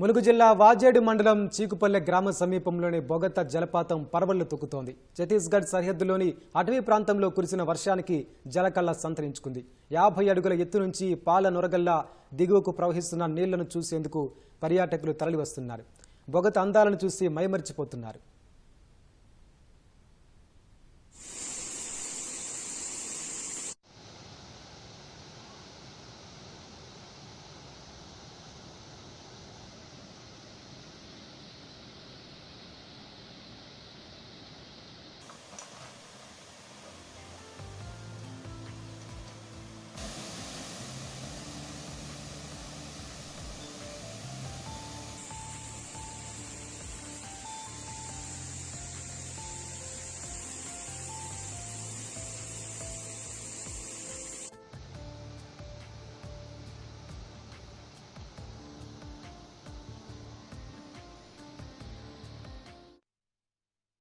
ములుగు జిల్లా వాజేడు మండలం చీకుపల్లె గ్రామ సమీపంలోని బొగత జలపాతం పరవళ్ళు తొక్కుతోంది. ఛత్తీస్గఢ్ సరిహద్దులోని అటవీ ప్రాంతంలో కురిసిన వర్షానికి జలకళ్ళ సంతరించుకుంది. యాభై అడుగుల ఎత్తు నుంచి పాల నొరగల్లా దిగువకు ప్రవహిస్తున్న నీళ్ళను చూసేందుకు పర్యాటకులు తరలివస్తున్నారు. బొగత అందాలను చూసి మైమరిచిపోతున్నారు.